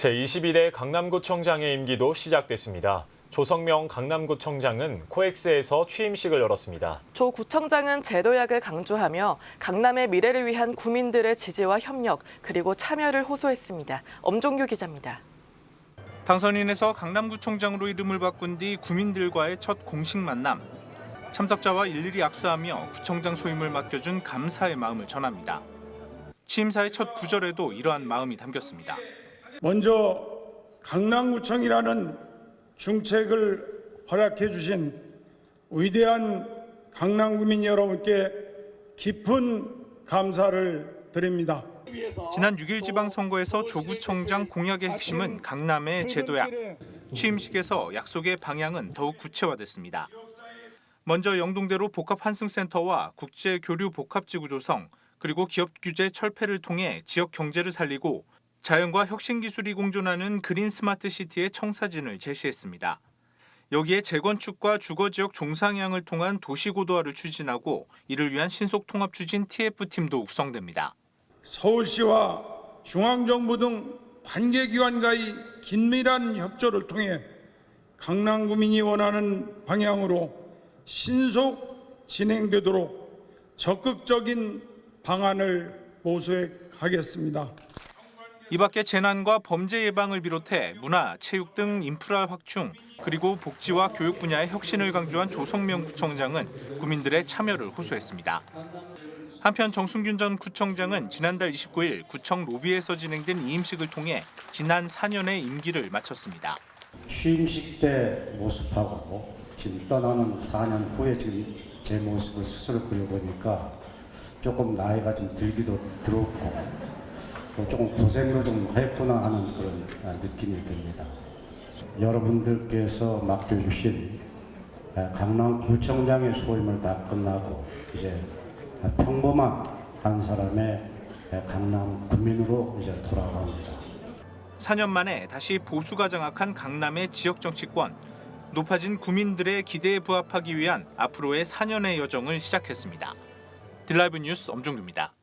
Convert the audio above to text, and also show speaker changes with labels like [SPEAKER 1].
[SPEAKER 1] 제22대 강남구청장의 임기도 시작됐습니다. 조성명 강남구청장은 코엑스에서 취임식을 열었습니다.
[SPEAKER 2] 조 구청장은 제도약을 강조하며 강남의 미래를 위한 구민들의 지지와 협력 그리고 참여를 호소했습니다. 엄종규 기자입니다.
[SPEAKER 3] 당선인에서 강남구청장으로 이름을 바꾼 뒤 구민들과의 첫 공식 만남. 참석자와 일일이 악수하며 구청장 소임을 맡겨준 감사의 마음을 전합니다. 취임사의 첫 구절에도 이러한 마음이 담겼습니다.
[SPEAKER 4] 먼저 강남구청이라는 중책을 허락해 주신 위대한 강남구민 여러분께 깊은 감사를 드립니다.
[SPEAKER 3] 지난 6일 지방선거에서 조구청장 공약의 핵심은 강남의 제도약. 취임식에서 약속의 방향은 더욱 구체화됐습니다. 먼저 영동대로 복합 환승센터와 국제 교류 복합지구 조성, 그리고 기업 규제 철폐를 통해 지역 경제를 살리고 자연과 혁신 기술이 공존하는 그린 스마트 시티의 청사진을 제시했습니다. 여기에 재건축과 주거 지역 종상향을 통한 도시 고도화를 추진하고 이를 위한 신속 통합 추진 TF팀도 구성됩니다.
[SPEAKER 4] 서울시와 중앙정부 등 관계기관과의 긴밀한 협조를 통해 강남구민이 원하는 방향으로 신속 진행되도록 적극적인 방안을 모색하겠습니다.
[SPEAKER 3] 이 밖에 재난과 범죄 예방을 비롯해 문화, 체육 등 인프라 확충 그리고 복지와 교육 분야의 혁신을 강조한 조성명 구청장은 구민들의 참여를 호소했습니다. 한편 정순균 전 구청장은 지난달 29일 구청 로비에서 진행된 이임식을 통해 지난 4년의 임기를 마쳤습니다.
[SPEAKER 5] 취임식 때 모습하고 지금 떠나는 4년 후에 지금 제 모습을 스스로 그려보니까 조금 나이가 좀 들기도 들었고 또 조금 고생도 좀 했구나 하는 그런 아, 느낌이 듭니다. 여러분들께서 맡겨주신 아, 강남구청장의 소임을 다 끝나고 이제 평범한 한 사람의 아, 강남 구민으로 이제 돌아갑니다.
[SPEAKER 3] 4년 만에 다시 보수가 장악한 강남의 지역 정치권. 높아진 구민들의 기대에 부합하기 위한 앞으로의 4년의 여정을 시작했습니다. 딜라이브 뉴스 엄종규입니다.